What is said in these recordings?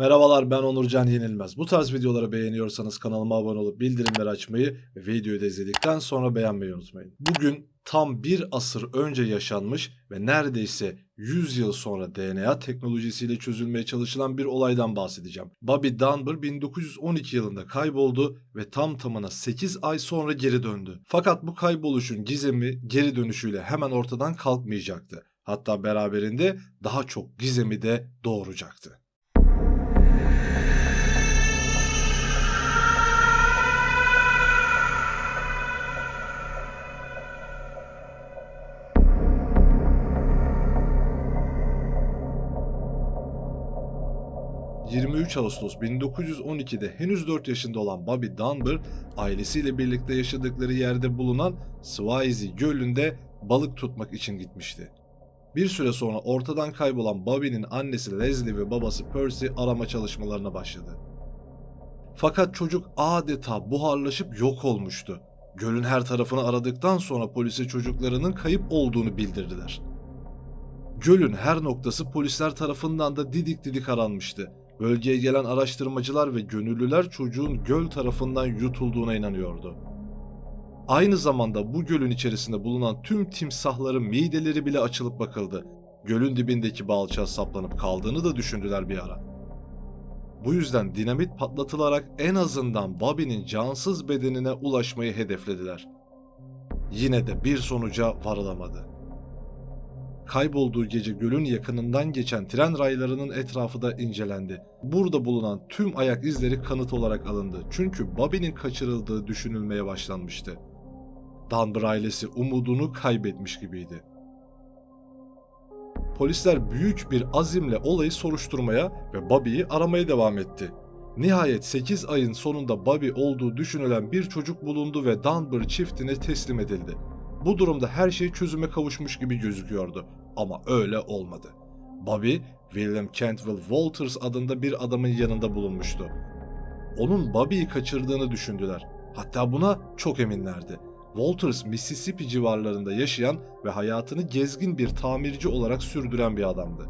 Merhabalar ben Onurcan Yenilmez. Bu tarz videoları beğeniyorsanız kanalıma abone olup bildirimleri açmayı ve videoyu da izledikten sonra beğenmeyi unutmayın. Bugün tam bir asır önce yaşanmış ve neredeyse 100 yıl sonra DNA teknolojisiyle çözülmeye çalışılan bir olaydan bahsedeceğim. Bobby Dunbar 1912 yılında kayboldu ve tam tamına 8 ay sonra geri döndü. Fakat bu kayboluşun gizemi geri dönüşüyle hemen ortadan kalkmayacaktı. Hatta beraberinde daha çok gizemi de doğuracaktı. ...23 Ağustos 1912'de henüz 4 yaşında olan Bobby Dunbar... ...ailesiyle birlikte yaşadıkları yerde bulunan Swayze Gölü'nde balık tutmak için gitmişti. Bir süre sonra ortadan kaybolan Bobby'nin annesi Leslie ve babası Percy arama çalışmalarına başladı. Fakat çocuk adeta buharlaşıp yok olmuştu. Gölün her tarafını aradıktan sonra polise çocuklarının kayıp olduğunu bildirdiler. Gölün her noktası polisler tarafından da didik didik aranmıştı. Bölgeye gelen araştırmacılar ve gönüllüler çocuğun göl tarafından yutulduğuna inanıyordu. Aynı zamanda bu gölün içerisinde bulunan tüm timsahların mideleri bile açılıp bakıldı. Gölün dibindeki balçağa saplanıp kaldığını da düşündüler bir ara. Bu yüzden dinamit patlatılarak en azından Bobby'nin cansız bedenine ulaşmayı hedeflediler. Yine de bir sonuca varılamadı. Kaybolduğu gece gölün yakınından geçen tren raylarının etrafı da incelendi. Burada bulunan tüm ayak izleri kanıt olarak alındı. Çünkü Bobby'nin kaçırıldığı düşünülmeye başlanmıştı. Dunbar ailesi umudunu kaybetmiş gibiydi. Polisler büyük bir azimle olayı soruşturmaya ve Bobby'yi aramaya devam etti. Nihayet 8 ayın sonunda Bobby olduğu düşünülen bir çocuk bulundu ve Dunbar çiftine teslim edildi. Bu durumda her şey çözüme kavuşmuş gibi gözüküyordu ama öyle olmadı. Bobby, William Cantwell Walters adında bir adamın yanında bulunmuştu. Onun Bobby'yi kaçırdığını düşündüler. Hatta buna çok eminlerdi. Walters Mississippi civarlarında yaşayan ve hayatını gezgin bir tamirci olarak sürdüren bir adamdı.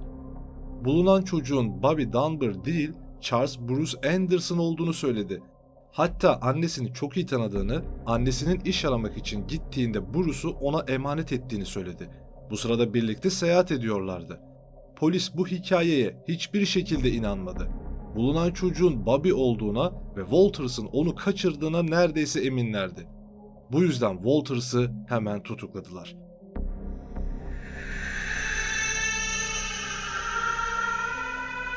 Bulunan çocuğun Bobby Dunbar değil, Charles Bruce Anderson olduğunu söyledi. Hatta annesini çok iyi tanıdığını, annesinin iş aramak için gittiğinde Bruce'u ona emanet ettiğini söyledi. Bu sırada birlikte seyahat ediyorlardı. Polis bu hikayeye hiçbir şekilde inanmadı. Bulunan çocuğun Bobby olduğuna ve Walters'ın onu kaçırdığına neredeyse eminlerdi. Bu yüzden Walters'ı hemen tutukladılar.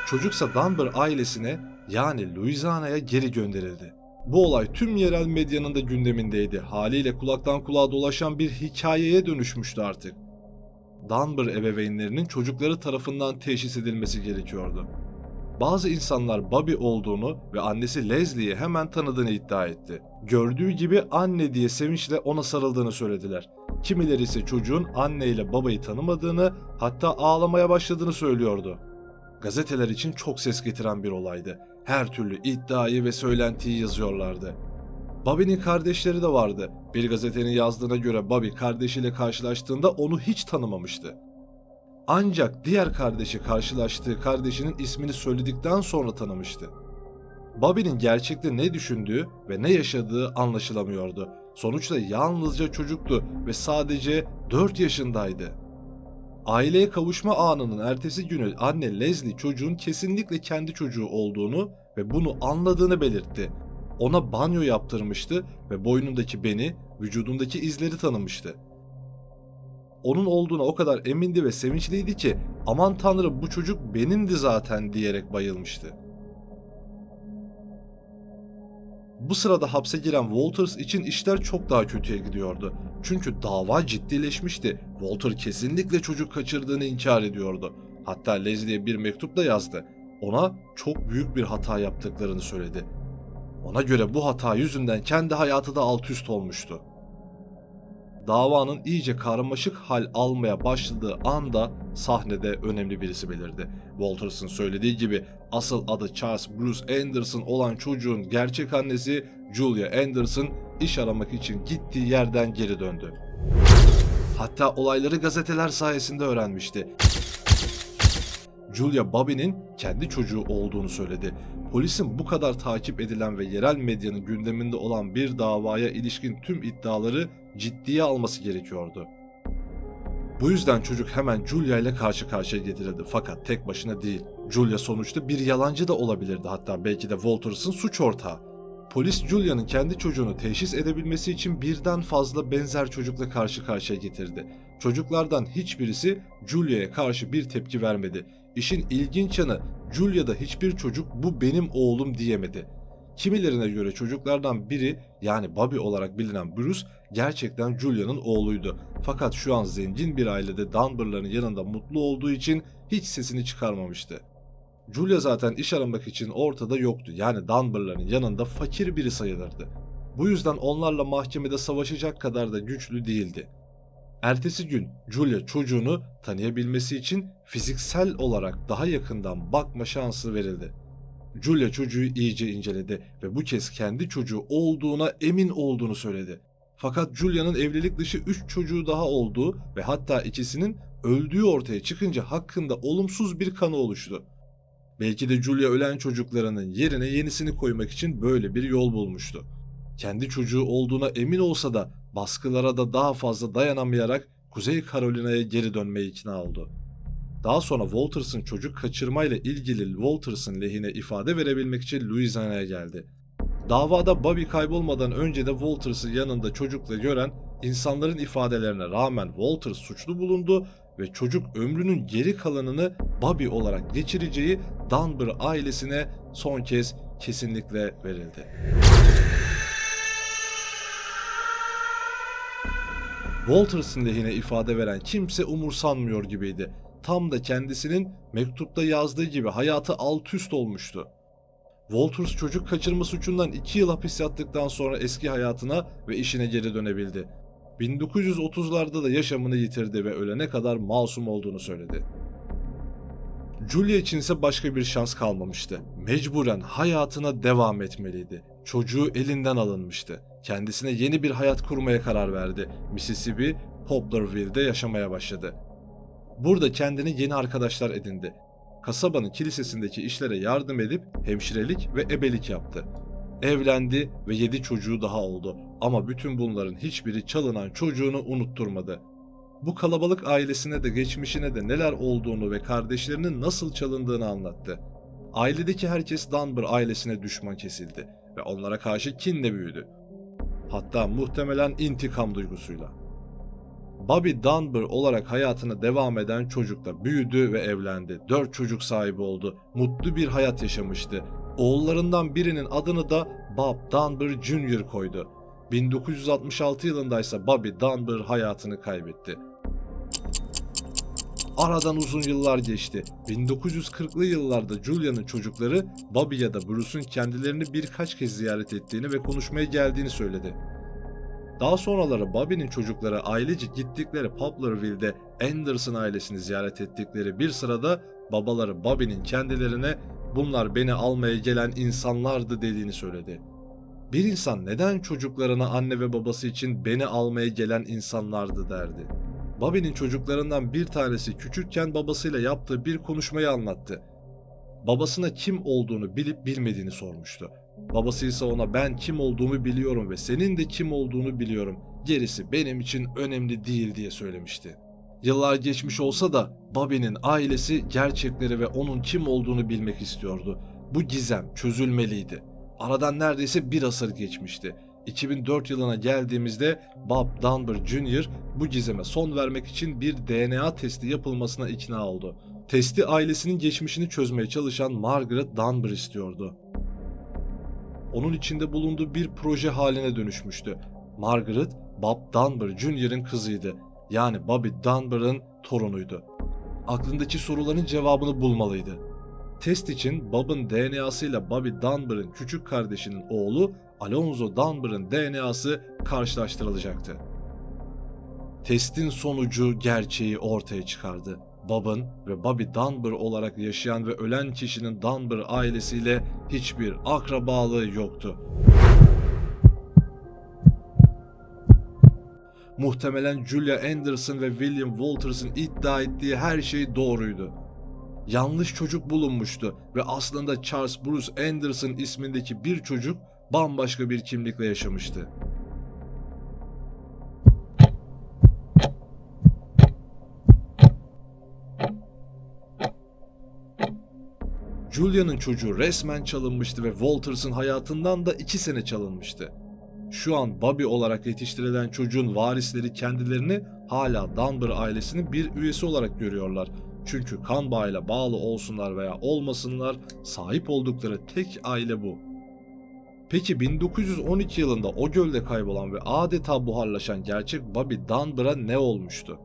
Çocuksa Dunbar ailesine yani Louisiana'ya geri gönderildi. Bu olay tüm yerel medyanın da gündemindeydi. Haliyle kulaktan kulağa dolaşan bir hikayeye dönüşmüştü artık. Dunbar ebeveynlerinin çocukları tarafından teşhis edilmesi gerekiyordu. Bazı insanlar Bobby olduğunu ve annesi Leslie'yi hemen tanıdığını iddia etti. Gördüğü gibi anne diye sevinçle ona sarıldığını söylediler. Kimileri ise çocuğun anne ile babayı tanımadığını hatta ağlamaya başladığını söylüyordu. Gazeteler için çok ses getiren bir olaydı. Her türlü iddiayı ve söylentiyi yazıyorlardı. Bobby'nin kardeşleri de vardı. Bir gazetenin yazdığına göre Bobby kardeşiyle karşılaştığında onu hiç tanımamıştı. Ancak diğer kardeşi karşılaştığı kardeşinin ismini söyledikten sonra tanımıştı. Bobby'nin gerçekte ne düşündüğü ve ne yaşadığı anlaşılamıyordu. Sonuçta yalnızca çocuktu ve sadece 4 yaşındaydı. Aileye kavuşma anının ertesi günü anne Leslie çocuğun kesinlikle kendi çocuğu olduğunu ve bunu anladığını belirtti. Ona banyo yaptırmıştı ve boynundaki beni, vücudundaki izleri tanımıştı. Onun olduğuna o kadar emindi ve sevinçliydi ki aman tanrım bu çocuk benimdi zaten diyerek bayılmıştı. Bu sırada hapse giren Walters için işler çok daha kötüye gidiyordu. Çünkü dava ciddileşmişti. Walter kesinlikle çocuk kaçırdığını inkar ediyordu. Hatta Leslie'ye bir mektup da yazdı. Ona çok büyük bir hata yaptıklarını söyledi. Ona göre bu hata yüzünden kendi hayatı da alt üst olmuştu. Davanın iyice karmaşık hal almaya başladığı anda sahnede önemli birisi belirdi. Walters'ın söylediği gibi asıl adı Charles Bruce Anderson olan çocuğun gerçek annesi Julia Anderson iş aramak için gittiği yerden geri döndü. Hatta olayları gazeteler sayesinde öğrenmişti. Julia Bobby'nin kendi çocuğu olduğunu söyledi. Polisin bu kadar takip edilen ve yerel medyanın gündeminde olan bir davaya ilişkin tüm iddiaları ciddiye alması gerekiyordu. Bu yüzden çocuk hemen Julia ile karşı karşıya getirildi fakat tek başına değil. Julia sonuçta bir yalancı da olabilirdi hatta belki de Walters'ın suç ortağı. Polis Julia'nın kendi çocuğunu teşhis edebilmesi için birden fazla benzer çocukla karşı karşıya getirdi. Çocuklardan hiçbirisi Julia'ya karşı bir tepki vermedi. İşin ilginç yanı Julia'da hiçbir çocuk bu benim oğlum diyemedi. Kimilerine göre çocuklardan biri yani Bobby olarak bilinen Bruce gerçekten Julia'nın oğluydu. Fakat şu an zengin bir ailede Dunbar'ların yanında mutlu olduğu için hiç sesini çıkarmamıştı. Julia zaten iş aramak için ortada yoktu. Yani Dunbar'ların yanında fakir biri sayılırdı. Bu yüzden onlarla mahkemede savaşacak kadar da güçlü değildi. Ertesi gün Julia çocuğunu tanıyabilmesi için fiziksel olarak daha yakından bakma şansı verildi. Julia çocuğu iyice inceledi ve bu kez kendi çocuğu olduğuna emin olduğunu söyledi. Fakat Julia'nın evlilik dışı 3 çocuğu daha olduğu ve hatta ikisinin öldüğü ortaya çıkınca hakkında olumsuz bir kanı oluştu. Belki de Julia ölen çocuklarının yerine yenisini koymak için böyle bir yol bulmuştu. Kendi çocuğu olduğuna emin olsa da baskılara da daha fazla dayanamayarak Kuzey Carolina'ya geri dönmeye ikna oldu. Daha sonra Walters'ın çocuk kaçırmayla ilgili Walters'ın lehine ifade verebilmek için Louisiana'ya geldi. Davada Bobby kaybolmadan önce de Walters'ı yanında çocukla gören insanların ifadelerine rağmen Walters suçlu bulundu ve çocuk ömrünün geri kalanını Bobby olarak geçireceği Dunbar ailesine son kez kesinlikle verildi. Walters'ın lehine ifade veren kimse umursanmıyor gibiydi. Tam da kendisinin mektupta yazdığı gibi hayatı alt üst olmuştu. Walters çocuk kaçırma suçundan 2 yıl hapis yattıktan sonra eski hayatına ve işine geri dönebildi. 1930'larda da yaşamını yitirdi ve ölene kadar masum olduğunu söyledi. Julia için ise başka bir şans kalmamıştı. Mecburen hayatına devam etmeliydi. Çocuğu elinden alınmıştı. Kendisine yeni bir hayat kurmaya karar verdi. Mississippi, Poplarville'de yaşamaya başladı. Burada kendine yeni arkadaşlar edindi. Kasabanın kilisesindeki işlere yardım edip hemşirelik ve ebelik yaptı. Evlendi ve yedi çocuğu daha oldu ama bütün bunların hiçbiri çalınan çocuğunu unutturmadı. Bu kalabalık ailesine de geçmişine de neler olduğunu ve kardeşlerinin nasıl çalındığını anlattı. Ailedeki herkes Dunbar ailesine düşman kesildi ve onlara karşı kinle büyüdü. Hatta muhtemelen intikam duygusuyla. Bobby Dunbar olarak hayatına devam eden çocukla büyüdü ve evlendi. Dört çocuk sahibi oldu. Mutlu bir hayat yaşamıştı. Oğullarından birinin adını da Bob Dunbar Jr. koydu. 1966 yılında ise Bobby Dunbar hayatını kaybetti. Aradan uzun yıllar geçti. 1940'lı yıllarda Julia'nın çocukları Bobby ya da Bruce'un kendilerini birkaç kez ziyaret ettiğini ve konuşmaya geldiğini söyledi. Daha sonraları Bobby'nin çocukları ailece gittikleri Poplarville'de Anderson ailesini ziyaret ettikleri bir sırada babaları Bobby'nin kendilerine bunlar beni almaya gelen insanlardı dediğini söyledi. Bir insan neden çocuklarına anne ve babası için beni almaya gelen insanlardı derdi. Bobby'nin çocuklarından bir tanesi küçükken babasıyla yaptığı bir konuşmayı anlattı. Babasına kim olduğunu bilip bilmediğini sormuştu. Babası ise ona ben kim olduğumu biliyorum ve senin de kim olduğunu biliyorum. Gerisi benim için önemli değil diye söylemişti. Yıllar geçmiş olsa da Bobby'nin ailesi gerçekleri ve onun kim olduğunu bilmek istiyordu. Bu gizem çözülmeliydi. Aradan neredeyse bir asır geçmişti. 2004 yılına geldiğimizde Bob Dunbar Jr. bu gizeme son vermek için bir DNA testi yapılmasına ikna oldu. Testi ailesinin geçmişini çözmeye çalışan Margaret Dunbar istiyordu. Onun içinde bulunduğu bir proje haline dönüşmüştü. Margaret, Bob Dunbar Jr.'ın kızıydı. Yani Bobby Dunbar'ın torunuydu. Aklındaki soruların cevabını bulmalıydı. Test için Bob'ın DNA'sıyla Bobby Dunbar'ın küçük kardeşinin oğlu Alonzo Dunbar'ın DNA'sı karşılaştırılacaktı. Testin sonucu gerçeği ortaya çıkardı. Bob'ın ve Bobby Dunbar olarak yaşayan ve ölen kişinin Dunbar ailesiyle hiçbir akrabalığı yoktu. Muhtemelen Julia Anderson ve William Walters'ın iddia ettiği her şey doğruydu. yanlış çocuk bulunmuştu ve aslında Charles Bruce Anderson ismindeki bir çocuk bambaşka bir kimlikle yaşamıştı. Julia'nın çocuğu resmen çalınmıştı ve Walters'ın hayatından da 2 sene çalınmıştı. Şu an Bobby olarak yetiştirilen çocuğun varisleri kendilerini hala Dunbar ailesinin bir üyesi olarak görüyorlar. Çünkü kan bağıyla bağlı olsunlar veya olmasınlar sahip oldukları tek aile bu. Peki 1912 yılında o gölde kaybolan ve adeta buharlaşan gerçek Bobby Dunbar'a ne olmuştu?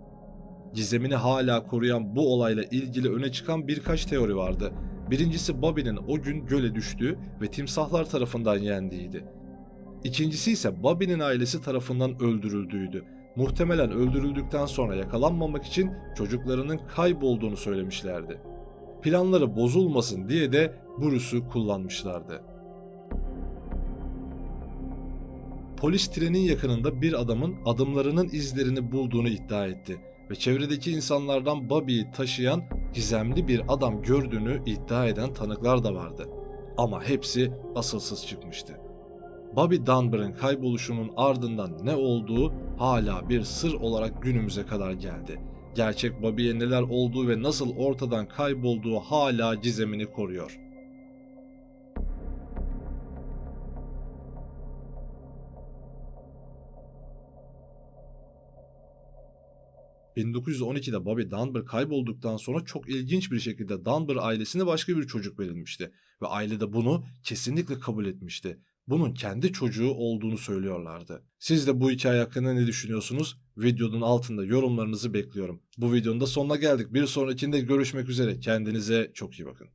Gizemini hala koruyan bu olayla ilgili öne çıkan birkaç teori vardı. Birincisi Bobby'nin o gün göle düştüğü ve timsahlar tarafından yendiğiydi. İkincisi ise Bobby'nin ailesi tarafından öldürüldüğüydü. Muhtemelen öldürüldükten sonra yakalanmamak için çocuklarının kaybolduğunu söylemişlerdi. Planları bozulmasın diye de Bruce'u kullanmışlardı. Polis trenin yakınında bir adamın adımlarının izlerini bulduğunu iddia etti ve çevredeki insanlardan Bobby'yi taşıyan gizemli bir adam gördüğünü iddia eden tanıklar da vardı. Ama hepsi asılsız çıkmıştı. Bobby Dunbar'ın kayboluşunun ardından ne olduğu hala bir sır olarak günümüze kadar geldi. Gerçek Bobby'ye neler olduğu ve nasıl ortadan kaybolduğu hala gizemini koruyor. ...1912'de Bobby Dunbar kaybolduktan sonra çok ilginç bir şekilde Dunbar ailesine başka bir çocuk verilmişti. Ve aile de bunu kesinlikle kabul etmişti bunun kendi çocuğu olduğunu söylüyorlardı. Siz de bu hikaye hakkında ne düşünüyorsunuz? Videonun altında yorumlarınızı bekliyorum. Bu videonun da sonuna geldik. Bir sonrakinde görüşmek üzere. Kendinize çok iyi bakın.